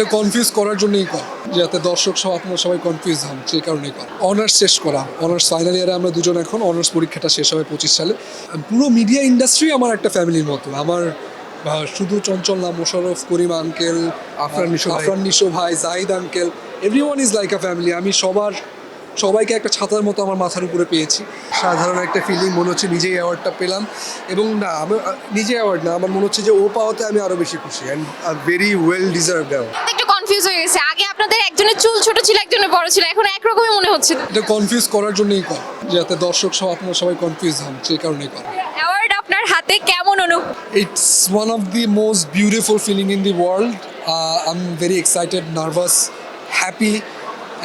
এটা কনফিউজ করার জন্যই কর যাতে দর্শক সহ আপনারা সবাই কনফিউজ হন সেই কারণেই কর। অনার্স শেষ করা অনার্স ফাইনাল ইয়ারে আমরা দুজন এখন অনার্স পরীক্ষাটা শেষ হবে পঁচিশ সালে। পুরো মিডিয়া ইন্ডাস্ট্রি আমার একটা ফ্যামিলির মতো। আমার শুধু চঞ্চল না মোশারফ করিম আঙ্কেল আফরান নিশো আফরান নিশো ভাই Zahid uncle everyone is like a family আমি সবার সবাইকে একটা ছাতার মতো আমার মাথার উপরে পেয়েছি। সাধারণ একটা ফিলিং মনে হচ্ছে নিজেই অ্যাওয়ার্ডটা পেলাম। এবং না আমি নিজে অ্যাওয়ার্ড না আমার মনে হচ্ছে যে ও পাওয়াতে আমি আরও বেশি খুশি and very well deserve award একটু কনফিউজ হয়ে গেছে। আগে আপনাদের একজনের চুল ছোট ছিল একজনের বড় ছিল এখন একরকমই মনে হচ্ছে। এটা কনফিউজ করার জন্যই কর যাতে দর্শক সহ আপনারা সবাই কনফিউজ হন সেই কারণেই কর। অ্যাওয়ার্ড আপনার হাতে কেমন অনুভব It's one of the most beautiful feeling in the world. Uh, I'm very excited, nervous, happy,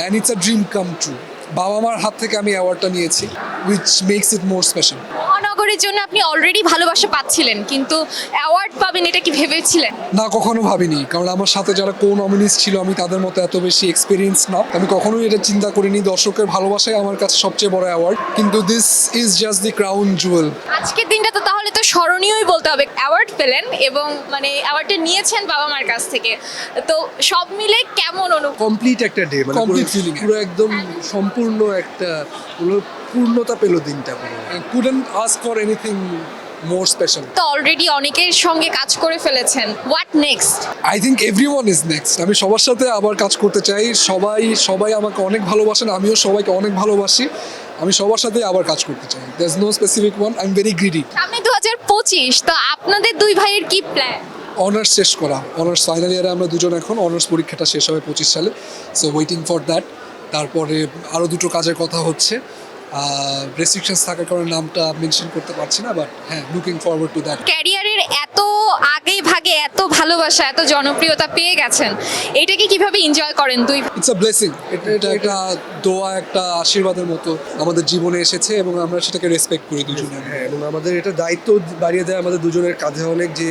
and it's a dream come true. বাবা মার হাত থেকে আমি অ্যাওয়ার্ডটা নিয়েছি which makes it more special মহানগরের জন্য আপনি অলরেডি ভালোবাসা পাচ্ছিলেন কিন্তু অ্যাওয়ার্ড পাবেন এটা কি ভেবেছিলেন? না কখনো ভাবিনি কারণ আমার সাথে যারা কো নমিনিস ছিল আমি তাদের মতো এত বেশি এক্সপিরিয়েন্স না। আমি কখনোই এটা চিন্তা করিনি দর্শকের ভালোবাসাই আমার কাছে সবচেয়ে বড় অ্যাওয়ার্ড কিন্তু this is just the crown jewel আজকের দিনটা তাহলে তো স্মরণীয়ই বলতে হবে। অ্যাওয়ার্ড পেলেন এবং মানে অ্যাওয়ার্ডটা নিয়েছেন বাবা মার কাছ থেকে। তো সব মিলে কেমন অনুভব কমপ্লিট একটা ডে মানে Complete পুরো- পুরো একদম সম্পূর্ণ একটা পুরো পূর্ণতা পেল দিনটা পুরো। Couldn't ask for anything more special তো অলরেডি অনেকের সঙ্গে কাজ করে ফেলেছেন। What next I think everyone is next আমি সবার সাথে আবার কাজ করতে চাই। সবাই সবাই আমাকে অনেক ভালোবাসেন আমিও সবাইকে অনেক ভালোবাসি। আমি সবার সাথে আবার কাজ করতে চাই। There no specific one I am very greedy সামনে তো আপনাদের দুই ভাইয়ের কি প্ল্যান অনার্স শেষ করা। অনার্স ফাইনাল ইয়ারে আমরা দুজন এখন অনার্স পরীক্ষাটা শেষ হবে পঁচিশ সালে। সো ওয়েটিং ফর দ্যাট তারপরে আরও দুটো কাজের কথা হচ্ছে। রেস্ট্রিকশনস থাকার কারণে নামটা মেনশন করতে পারছি না বাট হ্যাঁ লুকিং ফরওয়ার্ড টু দ্যাট ক্যারিয়ারের এত আগে ভাগে এত ভালোবাসা এত জনপ্রিয়তা পেয়ে গেছেন। এটাকে কীভাবে এনজয় করেন দুই? ইটস আ ব্লেসিং এটা এটা একটা দোয়া একটা আশীর্বাদের মতো আমাদের জীবনে এসেছে এবং আমরা সেটাকে রেসপেক্ট করি দুজনে। হ্যাঁ এবং আমাদের এটা দায়িত্ব বাড়িয়ে দেয় আমাদের দুজনের কাঁধে অনেক যে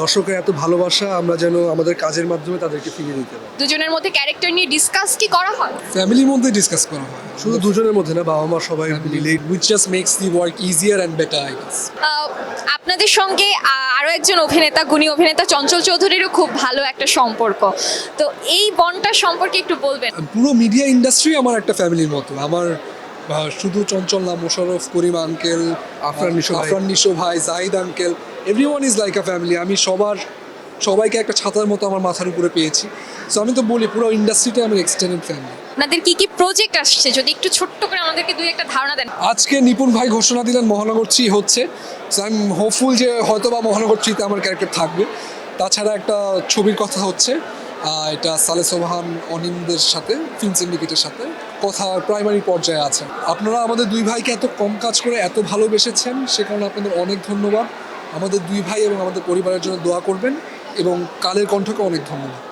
দর্শকের এত ভালোবাসা আমরা যেন আমাদের কাজের মাধ্যমে তাদেরকে ফিরিয়ে দিতে পারি। দুজনের মধ্যে ক্যারেক্টার নিয়ে ডিসকাস কি করা হয়? ফ্যামিলির মধ্যে ডিসকাস করা হয়। শুধু দুজনের মধ্যে না বাবা মা সবাই মিলে। Which just makes the work easier and better I guess আপনাদের সঙ্গে আহ, আরও একজন অভিনেতা গুণী অভিনেতা চঞ্চল চৌধুরীরও খুব ভালো একটা সম্পর্ক। তো এই বনটার সম্পর্কে একটু বলবেন। পুরো মিডিয়া ইন্ডাস্ট্রি আমার একটা ফ্যামিলির মতো। আমার শুধু চঞ্চল না মোশারফ করিম আঙ্কেল আফরান নিশো ভাই। আফরান নিশো ভাই Zahid uncle everyone is like a family আমি সবার সবাইকে একটা ছাতার মতো আমার মাথার উপরে পেয়েছি। সো আমি তো বলি পুরো ইন্ডাস্ট্রিটা আমার এক্সটেন্ডেড ফ্যামিলি আপনাদের কি কি প্রজেক্ট আসছে? যদি একটু ছোট্ট করে আমাদেরকে দুই একটা ধারণা দেন। আজকে নিপুণ ভাই ঘোষণা দিলেন মহানগর থ্রি হচ্ছে। সো আই এম হোপফুল যে হয়তো বা মহানগর থ্রিতে আমার ক্যারেক্টার থাকবে। তাছাড়া একটা ছবির কথা হচ্ছে এটা সালে সোহান অনিমদের সাথে ফিল্ম সিন্ডিকেটের সাথে কথা প্রাইমারি পর্যায়ে আছে। আপনারা আমাদের দুই ভাইকে এত কম কাজ করে এত ভালোবেসেছেন, সে কারণে আপনাদের অনেক ধন্যবাদ। আমাদের দুই ভাই এবং আমাদের পরিবারের জন্য দোয়া করবেন এবং কালের কণ্ঠকে অনেক ধন্যবাদ।